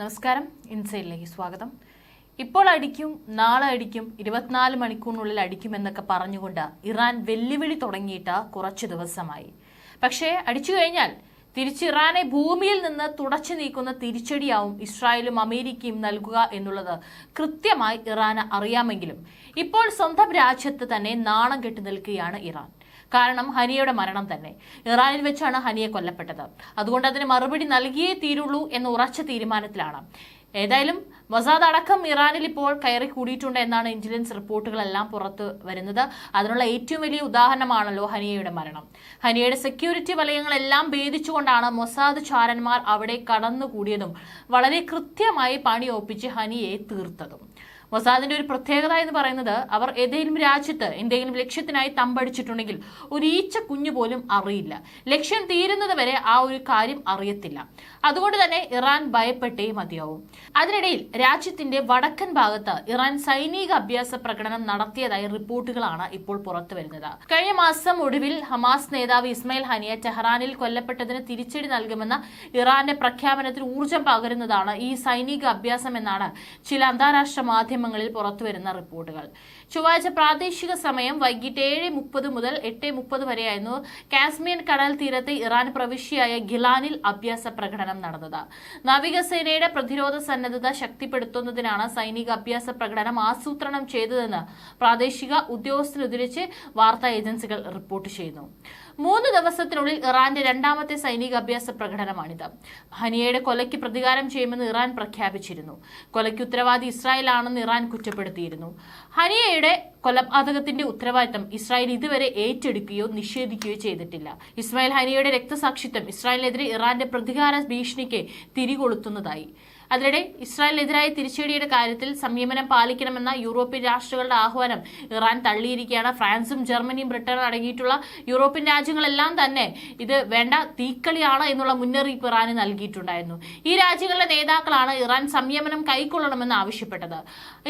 നമസ്കാരം. ഇൻസൈഡിലേക്ക് സ്വാഗതം. ഇപ്പോൾ അടിക്കും നാളെ അടിക്കും ഇരുപത്തിനാല് മണിക്കൂറിനുള്ളിൽ അടിക്കും എന്നൊക്കെ പറഞ്ഞുകൊണ്ട് ഇറാൻ വെല്ലുവിളി തുടങ്ങിയിട്ട് കുറച്ച് ദിവസമായി. പക്ഷേ അടിച്ചു കഴിഞ്ഞാൽ തിരിച്ച് ഇറാനെ ഭൂമിയിൽ നിന്ന് തുടച്ചു നീക്കുന്ന തിരിച്ചടിയാവും ഇസ്രായേലും അമേരിക്കയും നൽകുക എന്നുള്ളത് കൃത്യമായി ഇറാന് അറിയാമെങ്കിലും ഇപ്പോൾ സ്വന്തം രാജ്യത്ത് തന്നെ നാണം കെട്ടി നിൽക്കുകയാണ് ഇറാൻ. കാരണം ഹനിയയുടെ മരണം തന്നെ. ഇറാനിൽ വെച്ചാണ് ഹനിയെ കൊല്ലപ്പെട്ടത്. അതുകൊണ്ട് അതിന് മറുപടി നൽകിയേ തീരുള്ളൂ എന്ന ഉറച്ച തീരുമാനത്തിലാണ്. ഏതായാലും മൊസാദ് അടക്കം ഇറാനിൽ ഇപ്പോൾ കയറി കൂടിയിട്ടുണ്ട് എന്നാണ് ഇന്റലിജൻസ് റിപ്പോർട്ടുകളെല്ലാം പുറത്തു വരുന്നത്. അതിനുള്ള ഏറ്റവും വലിയ ഉദാഹരണമാണല്ലോ ഹനിയയുടെ മരണം. ഹനിയയുടെ സെക്യൂരിറ്റി വലയങ്ങളെല്ലാം ഭേദിച്ചുകൊണ്ടാണ് മൊസാദ് ചാരന്മാർ അവിടെ കടന്നുകൂടിയതും വളരെ കൃത്യമായി പണി ഒപ്പിച്ച് ഹനിയെ തീർത്തതും. മൊസാദിന്റെ ഒരു പ്രത്യേകത എന്ന് പറയുന്നത് അവർ ഏതെങ്കിലും രാജ്യത്ത് എന്തെങ്കിലും ലക്ഷ്യത്തിനായി തമ്പടിച്ചിട്ടുണ്ടെങ്കിൽ ഒരു ഈച്ച കുഞ്ഞു പോലും അറിയില്ല. ലക്ഷ്യം തീരുന്നത് വരെ ആ ഒരു കാര്യം അറിയത്തില്ല. അതുകൊണ്ട് തന്നെ ഇറാൻ ഭയപ്പെട്ടേ മതിയാവും. അതിനിടയിൽ രാജ്യത്തിന്റെ വടക്കൻ ഭാഗത്ത് ഇറാൻ സൈനിക അഭ്യാസ പ്രകടനം നടത്തിയതായി റിപ്പോർട്ടുകളാണ് ഇപ്പോൾ പുറത്തു വരുന്നത്. കഴിഞ്ഞ മാസം ഒടുവിൽ ഹമാസ് നേതാവ് ഇസ്മയിൽ ഹനിയ ടെഹ്റാനിൽ കൊല്ലപ്പെട്ടതിന് തിരിച്ചടി നൽകുമെന്ന ഇറാന്റെ പ്രഖ്യാപനത്തിന് ഊർജം പകരുന്നതാണ് ഈ സൈനിക അഭ്യാസം എന്നാണ് ചില അന്താരാഷ്ട്ര മാധ്യമങ്ങളിൽ പുറത്തുവരുന്ന റിപ്പോർട്ടുകൾ. ചൊവ്വാഴ്ച പ്രാദേശിക സമയം വൈകിട്ട് ഏഴ് മുപ്പത് മുതൽ എട്ട് മുപ്പത് വരെയായിരുന്നു കാശ്മീർ കടൽ തീരത്തെ ഇറാൻ പ്രവിശ്യയായ ഗിലാനിൽ അഭ്യാസ പ്രകടനം നടന്നത്. നാവികസേനയുടെ പ്രതിരോധ സന്നദ്ധത ശക്തിപ്പെടുത്തുന്നതിനാണ് സൈനിക അഭ്യാസ പ്രകടനം ആസൂത്രണം ചെയ്തതെന്ന് പ്രാദേശിക ഉദ്യോഗസ്ഥരുദ്ധരിച്ച് വാർത്താ ഏജൻസികൾ റിപ്പോർട്ട് ചെയ്യുന്നു. മൂന്ന് ദിവസത്തിനുള്ളിൽ ഇറാന്റെ രണ്ടാമത്തെ സൈനിക അഭ്യാസ പ്രകടനമാണിത്. ഹനിയയുടെ കൊലയ്ക്ക് പ്രതികാരം ചെയ്യുമെന്ന് ഇറാൻ പ്രഖ്യാപിച്ചിരുന്നു. കൊലയ്ക്ക് ഉത്തരവാദി ഇസ്രായേലാണെന്ന് ഇറാൻ കുറ്റപ്പെടുത്തിയിരുന്നു. ഹനിയയുടെ കൊലപാതകത്തിന്റെ ഉത്തരവാദിത്തം ഇസ്രായേൽ ഇതുവരെ ഏറ്റെടുക്കുകയോ നിഷേധിക്കുകയോ ചെയ്തിട്ടില്ല. ഇസ്രായേൽ ഹനിയയുടെ രക്തസാക്ഷിത്വം ഇസ്രായേലിനെതിരെ ഇറാന്റെ പ്രതികാര ഭീഷണിക്ക് തിരികൊളുത്തുന്നതായി. അതിനിടെ ഇസ്രായേലിനെതിരായ തിരിച്ചടിയുടെ കാര്യത്തിൽ സംയമനം പാലിക്കണമെന്ന യൂറോപ്യൻ രാഷ്ട്രങ്ങളുടെ ആഹ്വാനം ഇറാൻ തള്ളിയിരിക്കുകയാണ്. ഫ്രാൻസും ജർമ്മനിയും ബ്രിട്ടനും അടങ്ങിയിട്ടുള്ള യൂറോപ്യൻ രാജ്യങ്ങളെല്ലാം തന്നെ ഇത് വേണ്ട തീക്കളിയാണ് എന്നുള്ള മുന്നറിയിപ്പ് ഇറാന് നൽകിയിട്ടുണ്ടായിരുന്നു. ഈ രാജ്യങ്ങളുടെ നേതാക്കളാണ് ഇറാൻ സംയമനം കൈക്കൊള്ളണമെന്ന് ആവശ്യപ്പെട്ടത്.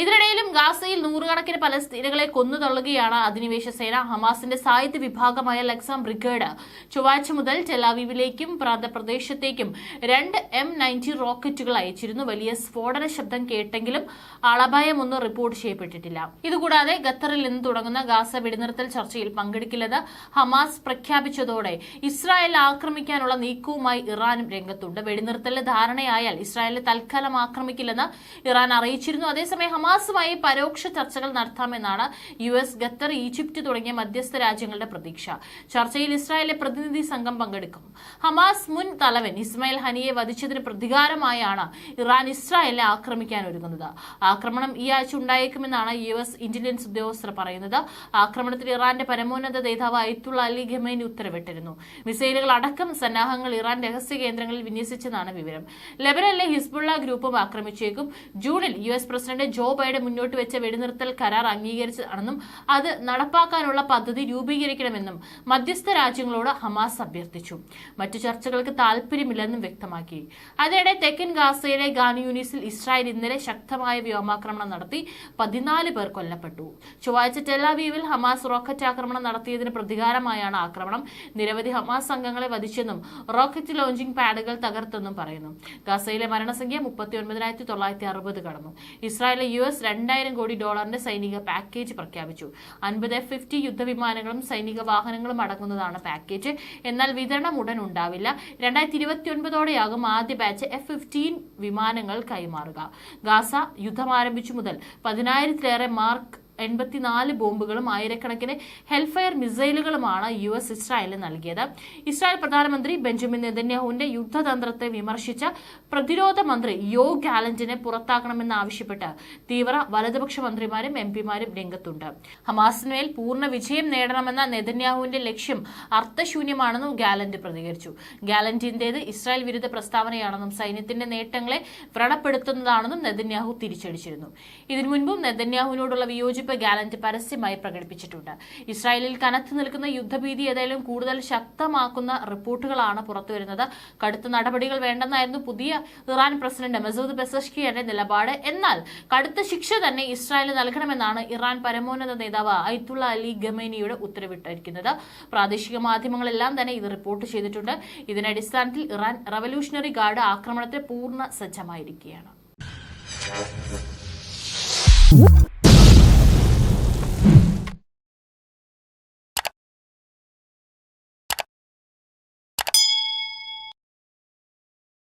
ഇതിനിടയിലും ഗാസയിൽ നൂറുകണക്കിന് പലസ്തീനുകളെ കൊന്നു തള്ളുകയാണ് അധിനിവേശ സേന. ഹമാസിന്റെ സായുധ വിഭാഗമായ ലക്സാം ബ്രിഗേഡ് ചൊവ്വാഴ്ച മുതൽ ടെലാവീവിലേക്കും പ്രാന്തപ്രദേശത്തേക്കും രണ്ട് എം നയന്റി റോക്കറ്റുകൾ അയച്ചിരുന്നു. വലിയ സ്ഫോടന ശബ്ദം കേട്ടെങ്കിലും ആളപായമൊന്നും റിപ്പോർട്ട് ചെയ്യപ്പെട്ടിട്ടില്ല. ഇതുകൂടാതെ ഖത്തറിൽ നിന്ന് തുടങ്ങുന്ന ഗാസ വെടിനിർത്തൽ ചർച്ചയിൽ പങ്കെടുക്കില്ലെന്ന് ഹമാസ് പ്രഖ്യാപിച്ചതോടെ ഇസ്രായേൽ ആക്രമിക്കാനുള്ള നീക്കവുമായി ഇറാനും രംഗത്തുണ്ട്. വെടിനിർത്തലിന് ധാരണയായാൽ ഇസ്രായേലിനെ തൽക്കാലം ആക്രമിക്കില്ലെന്ന് ഇറാൻ അറിയിച്ചിരുന്നു. അതേസമയം ഹമാസുമായി പരോക്ഷ ചർച്ചകൾ നടത്താമെന്നാണ് യു എസ് ഖത്തർ ഈജിപ്റ്റ് തുടങ്ങിയ മധ്യസ്ഥ രാജ്യങ്ങളുടെ പ്രതീക്ഷ. ചർച്ചയിൽ ഇസ്രായേലിലെ പ്രതിനിധി സംഘം പങ്കെടുക്കും. ഹമാസ് മുൻ തലവൻ ഇസ്മായിൽ ഹനിയെ വധിച്ചതിന് പ്രതികാരമായാണ് ഇറാൻ ഇസ്രായേലിനെ ആക്രമിക്കാൻ ഒരുങ്ങുന്നത്. ആക്രമണം ഈ ആഴ്ച ഉണ്ടായേക്കുമെന്നാണ് യു എസ് ഇന്റലിജൻസ് ഉദ്യോഗസ്ഥർ പറയുന്നത്. ആക്രമണത്തിൽ ഇറാന്റെ പരമോന്നത നേതാവ് അയത്തുള്ള അലി ഖമേനി ഉത്തരവിട്ടിരുന്നു. മിസൈലുകൾ അടക്കം സന്നാഹങ്ങൾ ഇറാൻ രഹസ്യ കേന്ദ്രങ്ങളിൽ വിന്യസിച്ചെന്നാണ് വിവരം. ലെബനനിലെ ഹിസ്ബുള്ള ഗ്രൂപ്പും ആക്രമിച്ചേക്കും. ജൂണിൽ U S president Joe Biden മുന്നോട്ട് വെച്ച വെടിനിർത്തൽ കരാർ അംഗീകരിച്ചതാണെന്നും അത് നടപ്പാക്കാനുള്ള പദ്ധതി രൂപീകരിക്കണമെന്നും മധ്യസ്ഥ രാജ്യങ്ങളോട് ഹമാസ് അഭ്യർത്ഥിച്ചു. മറ്റു ചർച്ചകൾക്ക് താല്പര്യമില്ലെന്നും വ്യക്തമാക്കി. അതിനിടെ തെക്കൻ ഗാസയിലെ ഗാനി യൂണിസിൽ ഇസ്രായേൽ ഇന്നലെ ശക്തമായ വ്യോമാക്രമണം നടത്തി. പതിനാല് പേർ കൊല്ലപ്പെട്ടു. ചൊവ്വാഴ്ച ടെലാവീവിൽ ഹമാസ് റോക്കറ്റ് ആക്രമണം നടത്തിയതിന് പ്രതികാരമായാണ് ആക്രമണം. നിരവധി ഹമാസ് അംഗങ്ങളെ വധിച്ചെന്നും റോക്കറ്റ് ലോഞ്ചിംഗ് പാഡുകൾ തകർത്തെന്നും പറയുന്നു. ഗാസയിലെ മരണസംഖ്യ മുപ്പത്തി ഒൻപതിനായിരത്തി തൊള്ളായിരത്തി അറുപത് കടന്നു. ഇസ്രായേലിലെ യു എസ് രണ്ടായിരം കോടി ഡോളറിന്റെ സൈനിക പാക്കേജ് പ്രഖ്യാപിച്ചു. അൻപത് എഫ് ഫിഫ്റ്റി യുദ്ധവിമാനങ്ങളും സൈനിക വാഹനങ്ങളും അടങ്ങുന്നതാണ് പാക്കേജ്. എന്നാൽ വിതരണം ഉടൻ ഉണ്ടാവില്ല. രണ്ടായിരത്തി ഇരുപത്തി ഒൻപതോടെയാകും ആദ്യ ബാച്ച് എഫ് ഫിഫ്റ്റീൻ വിമാനങ്ങൾ കൈമാറുക. ഗാസ യുദ്ധം ആരംഭിച്ചു മുതൽ പതിനായിരത്തിലേറെ മാർക്ക് എൺപത്തിനാല് ബോംബുകളും ആയിരക്കണക്കിന് ഹെൽഫയർ മിസൈലുകളുമാണ് യു എസ് ഇസ്രായേലിന് നൽകിയത്. ഇസ്രായേൽ പ്രധാനമന്ത്രി ബെഞ്ചമിൻ നെതന്യാഹുവിന്റെ യുദ്ധതന്ത്രത്തെ വിമർശിച്ച പ്രതിരോധ മന്ത്രി യോ ഗാലന്റിനെ പുറത്താക്കണമെന്ന് ആവശ്യപ്പെട്ട് തീവ്ര വലതുപക്ഷ മന്ത്രിമാരും എം പിമാരും രംഗത്തുണ്ട്. ഹമാസിനുമേൽ പൂർണ വിജയം നേടണമെന്ന നെതന്യാഹുവിന്റെ ലക്ഷ്യം അർത്ഥശൂന്യമാണെന്നും ഗാലന്റ് പ്രതികരിച്ചു. ഗാലന്റിന്റേത് ഇസ്രായേൽ വിരുദ്ധ പ്രസ്താവനയാണെന്നും സൈന്യത്തിന്റെ നേട്ടങ്ങളെ വ്രണപ്പെടുത്തുന്നതാണെന്നും നെതന്യാഹു തിരിച്ചടിച്ചിരുന്നു. ഇതിനു മുൻപും നെതന്യാഹുവിനോടുള്ള വിയോജിപ്പ് യോജിപ്പ് ഗാലന്റ് പരസ്യമായി പ്രകടിപ്പിച്ചിട്ടുണ്ട്. ഇസ്രായേലിൽ കനത്തു നിൽക്കുന്ന യുദ്ധഭീതി ഏതായാലും കൂടുതൽ ശക്തമാക്കുന്ന റിപ്പോർട്ടുകളാണ് പുറത്തുവരുന്നത്. കടുത്ത നടപടികൾ വേണ്ടെന്നായിരുന്നു പുതിയ ഇറാൻ പ്രസിഡന്റ് മസൂദ് പെസഷ്കിയുടെ നിലപാട്. എന്നാൽ കടുത്ത ശിക്ഷ തന്നെ ഇസ്രായേൽ നൽകണമെന്നാണ് ഇറാൻ പരമോന്നത നേതാവ് അയത്തുള്ള അലി ഗമേനിയുടെ ഉത്തരവിട്ടിരിക്കുന്നത്. പ്രാദേശിക മാധ്യമങ്ങളെല്ലാം തന്നെ ഇത് റിപ്പോർട്ട് ചെയ്തിട്ടുണ്ട്. ഇതിന്റെ അടിസ്ഥാനത്തിൽ ഇറാൻ റവല്യൂഷണറി ഗാർഡ് ആക്രമണത്തിന് പൂർണ സജ്ജമായിരിക്കുകയാണ്.